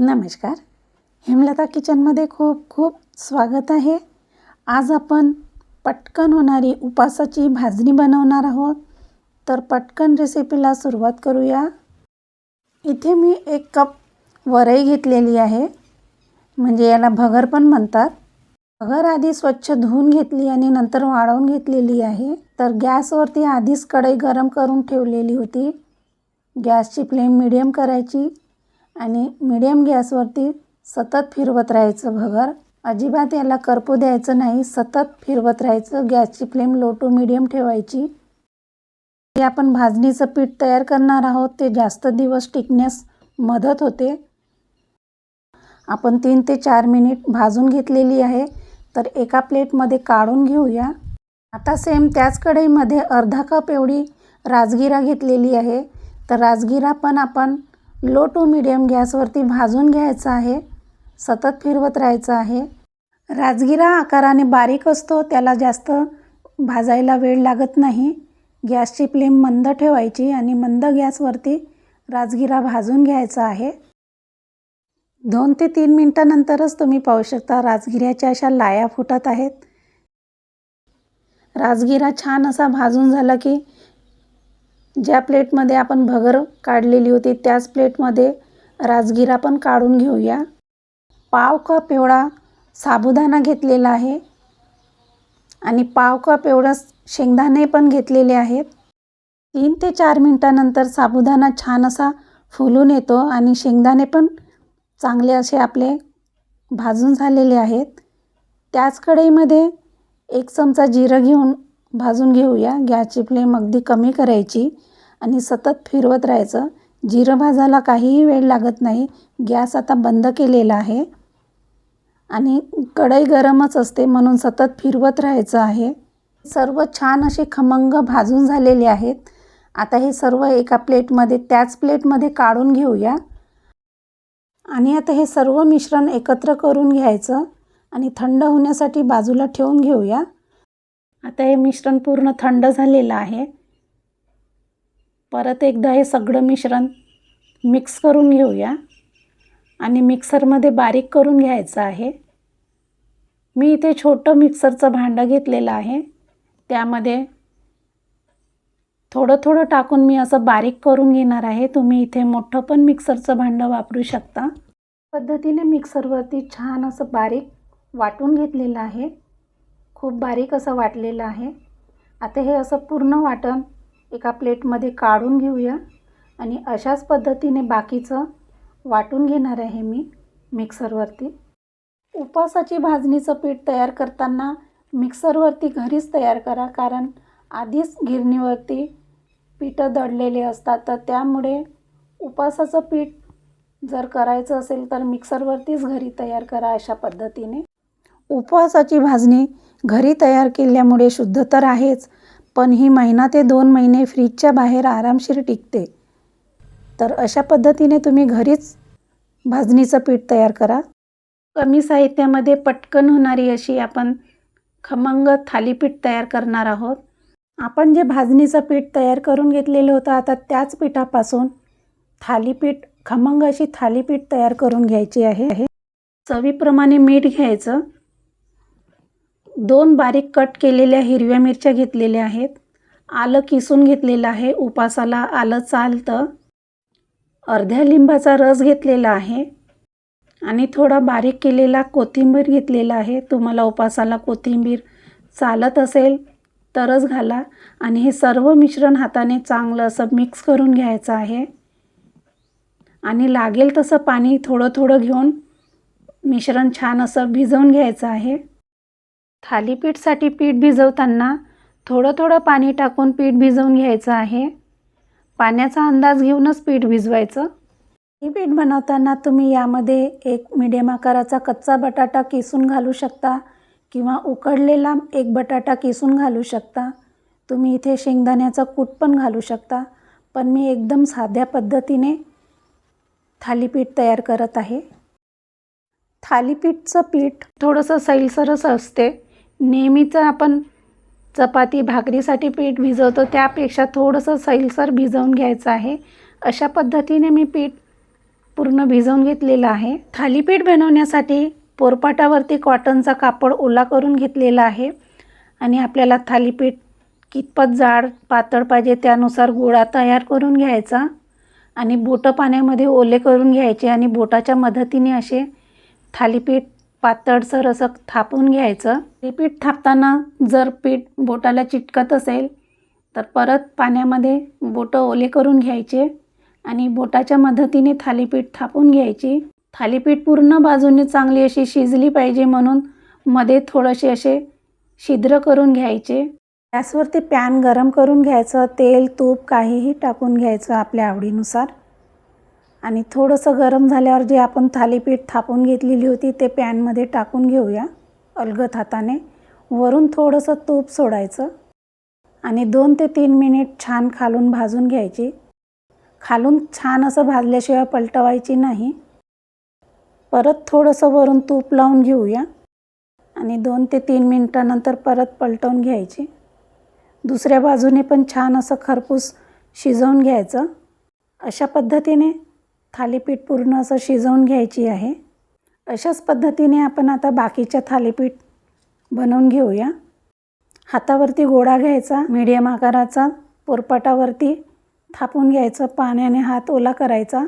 नमस्कार. हेमलता किचनमध्ये खूप खूप स्वागत आहे. आज आपण पटकन होणारी उपासाची भाजणी बनवणार आहोत. तर पटकन रेसिपीला सुरुवात करूया. इथे मी एक कप वरई घेतलेली आहे. म्हणजे याला भगर पण म्हणतात. भगर आधी स्वच्छ धुवून घेतली आणि नंतर वाळवून घेतलेली आहे. तर गॅसवरती आधीच कढई गरम करून ठेवलेली होती. गॅसची फ्लेम मिडियम करायची. आणि मिडियम गॅसवरती सतत फिरवत राहायचं भगर. अजिबात याला करपू द्यायचं नाही सतत फिरवत राहायचं. गॅसची फ्लेम लो टू मिडियम ठेवायची. जे आपण भाजणीचं पीठ तयार करणार आहोत. ते जास्त दिवस टिकण्यास मदत होते. आपण तीन ते चार मिनिट भाजून घेतलेली आहे. तर एका प्लेटमध्ये काढून घेऊया. आता सेम त्याच कढईमध्ये अर्धा कप एवढी राजगिरा घेतलेली आहे. तर राजगिरा पण आपण लो टू मिडियम गॅसवरती भाजून घ्यायचा आहे. सतत फिरवत राहायचं आहे. राजगिरा आकाराने बारीक असतो त्याला जास्त भाजायला वेळ लागत नाही. गॅसची फ्लेम मंद ठेवायची आणि मंद गॅसवरती राजगिरा भाजून घ्यायचा आहे. दोन ते तीन मिनटानंतरच तुम्ही पाहू शकता राजगिऱ्याच्या अशा लाया फुटत आहेत. राजगिरा छान असा भाजून झाला की ज्या प्लेटमध्ये आपण भगर काढलेली होती त्याच प्लेटमध्ये राजगिरा पण काढून घेऊया. पाव कप एवढा साबुदाणा घेतलेला आहे आणि पाव कप एवढं शेंगदाणे पण घेतलेले आहेत. तीन ते चार मिनटानंतर साबुदाणा छान असा फुलून येतो आणि शेंगदाणे पण चांगले असे आपले भाजून झालेले आहेत. त्याच कढईमध्ये एक चमचा जिरं घेऊन भाजून घेऊया. गॅसची फ्लेम अगदी कमी करायची आणि सतत फिरवत राहायचं. जिरं भाजायला काहीही वेळ लागत नाही. गॅस आता बंद केलेला आहे. आणि कढई गरमच असते म्हणून सतत फिरवत राहायचं आहे. सर्व छान असे खमंग भाजून झालेले आहेत. आता हे सर्व एका प्लेटमध्ये त्याच प्लेटमध्ये काढून घेऊया. आणि आता हे सर्व मिश्रण एकत्र करून घ्यायचं आणि थंड होण्यासाठी बाजूला ठेवून घेऊया. आता हे मिश्रण पूर्ण थंड झालेलं आहे. परत एकदा हे सगळं मिश्रण मिक्स करून घेऊया. आणि मिक्सरमध्ये बारीक करून घ्यायचं आहे. मी इथे छोटं मिक्सरचं भांडं घेतलेलं आहे. त्यामध्ये थोडं थोडं टाकून मी असं बारीक करून घेणार आहे. तुम्ही इथे मोठं पण मिक्सरचं भांडं वापरू शकता. पद्धतीने मिक्सरवरती छान असं बारीक वाटून घेतलेलं आहे. खूप बारीक असं वाटलेलं आहे. आता हे असं पूर्ण वाटण एका प्लेटमध्ये काढून घेऊया आणि अशाच पद्धतीने बाकीचं वाटून घेणार आहे मी मिक्सरवरती. उपासाची भाजणीचं पीठ तयार करताना मिक्सरवरती घरीच तयार करा कारण आधीच गिरणीवरती पिठं दळलेले असतात. तर त्यामुळे उपासाचं पीठ जर करायचं असेल तर मिक्सरवरतीच घरी तयार करा अशा पद्धतीने. उपवासाची भाजणी घरी तयार केल्यामुळे शुद्ध तर आहेच पण ही महिना ते दोन महिने फ्रीजच्या बाहेर आरामशीर टिकते. तर अशा पद्धतीने तुम्ही घरीच भाजणीचं पीठ तयार करा. कमी साहित्यामध्ये पटकन होणारी अशी आपण खमंग थालीपीठ तयार करणार आहोत. आपण जे भाजणीचं पीठ तयार करून घेतलेलं होतं आता त्याच पिठापासून थालीपीठ खमंग अशी थालीपीठ तयार करून घ्यायची आहे. चवीप्रमाणे मीठ घ्यायचं. दोन बारीक कट केलेल्या हिरव्या मिरच्या घेतलेल्या आहेत. आलं किसून घेतलेलं आहे. उपासाला आलं चालतं. अर्ध्या लिंबाचा रस घेतलेला आहे. आणि थोडा बारीक केलेला कोथिंबीर घेतलेला आहे. तुम्हाला उपासाला कोथिंबीर चालत असेल तरच घाला. आणि हे सर्व मिश्रण हाताने चांगलं असं मिक्स करून घ्यायचं आहे. आणि लागेल तसं पाणी थोडं थोडं घेऊन मिश्रण छान असं भिजवून घ्यायचं आहे. थालीपीठसाठी पीठ भिजवताना थोडं थोडं पाणी टाकून पीठ भिजवून घ्यायचं आहे. पाण्याचा अंदाज घेऊनच पीठ भिजवायचं. हे पीठ बनवताना तुम्ही यामध्ये एक मिडियम आकाराचा कच्चा बटाटा किसून घालू शकता किंवा उकडलेला एक बटाटा किसून घालू शकता. तुम्ही इथे शेंगदाण्याचा कूट पण घालू शकता पण मी एकदम साध्या पद्धतीने थालीपीठ तयार करत आहे. थालीपीठचं पीठ थोडंसं सैलसरच असते. नेहमीचं आपण चपाती भाकरीसाठी पीठ भिजवतो त्यापेक्षा थोडंसं सैलसर भिजवून घ्यायचं आहे. अशा पद्धतीने मी पीठ पूर्ण भिजवून घेतलेलं आहे. थालीपीठ बनवण्यासाठी पोरपाटावरती कॉटनचा कापड ओला करून घेतलेला आहे आणि आपल्याला थालीपीठ कितपत जाड पातळ पाहिजे त्यानुसार गोळा तयार करून घ्यायचा आणि बोटं पाण्यामध्ये ओले करून घ्यायचे आणि बोटाच्या मदतीने असे थालीपीठ पातळसर असं थापून घ्यायचं. हे पीठ थापताना जर पीठ बोटाला चिटकत असेल तर परत पाण्यामध्ये बोटं ओले करून घ्यायचे आणि बोटाच्या मदतीने थालीपीठ थापून घ्यायची. थालीपीठ पूर्ण बाजूने चांगली अशी शिजली पाहिजे म्हणून मध्ये थोडेसे असे छिद्र करून घ्यायचे. गॅसवरती पॅन गरम करून घ्यायचं तेल तूप काहीही टाकून घ्यायचं आपल्या आवडीनुसार. आणि थोडंसं गरम झाल्यावर जे आपण थालीपीठ थापून घेतलेली होती ते पॅनमध्ये टाकून घेऊया अलगत हाताने. वरून थोडंसं तूप सोडायचं आणि दोन ते तीन मिनिट छान खालून भाजून घ्यायची. खालून छान असं भाजल्याशिवाय पलटवायची नाही. परत थोडंसं वरून तूप लावून घेऊया आणि दोन ते तीन मिनटानंतर परत पलटवून घ्यायची. दुसऱ्या बाजूने पण छान असं खरपूस शिजवून घ्यायचं. अशा पद्धतीने थालीपीठ पूर्ण असं शिजवून घ्यायची आहे. अशाच पद्धतीने आपण आता बाकीच्या थालीपीठ बनवून घेऊया. हातावरती गोळा घ्यायचा मीडियम आकाराचा पोरपाटावरती थापून घ्यायचं पाण्याने हात ओला करायचा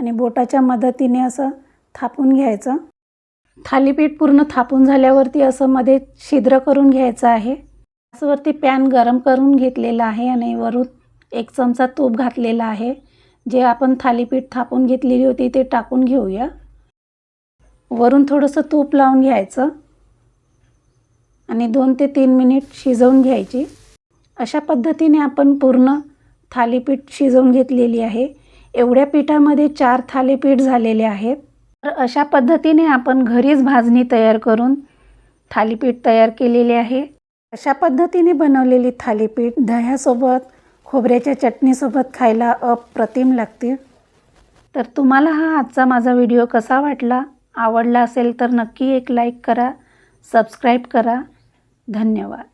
आणि बोटाच्या मदतीने असं थापून घ्यायचं. थालीपीठ पूर्ण थापून झाल्यावरती असं मध्ये छिद्र करून घ्यायचं आहे. गॅसवरती पॅन गरम करून घेतलेला आहे आणि वरून एक चमचा तूप घातलेला आहे. जे आपण थालीपीठ थापून घेतलेली होती ते टाकून घेऊया. वरून थोडंसं तूप लावून घ्यायचं. आणि दोन ते तीन मिनिट शिजवून घ्यायची. अशा पद्धतीने आपण पूर्ण थालीपीठ शिजवून घेतलेली आहे. एवढ्या पिठामध्ये चार थालीपीठ झालेले आहेत. तर अशा पद्धतीने आपण घरीच भाजणी तयार करून थालीपीठ तयार केलेले आहे. अशा पद्धतीने बनवलेली थालीपीठ दह्यासोबत खोबऱ्याच्या चटणीसोबत खायला अप्रतिम लागते. तर तुम्हाला हा आजचा माझा व्हिडिओ कसा वाटला आवडला असेल तर नक्की एक लाईक करा सबस्क्राईब करा. धन्यवाद.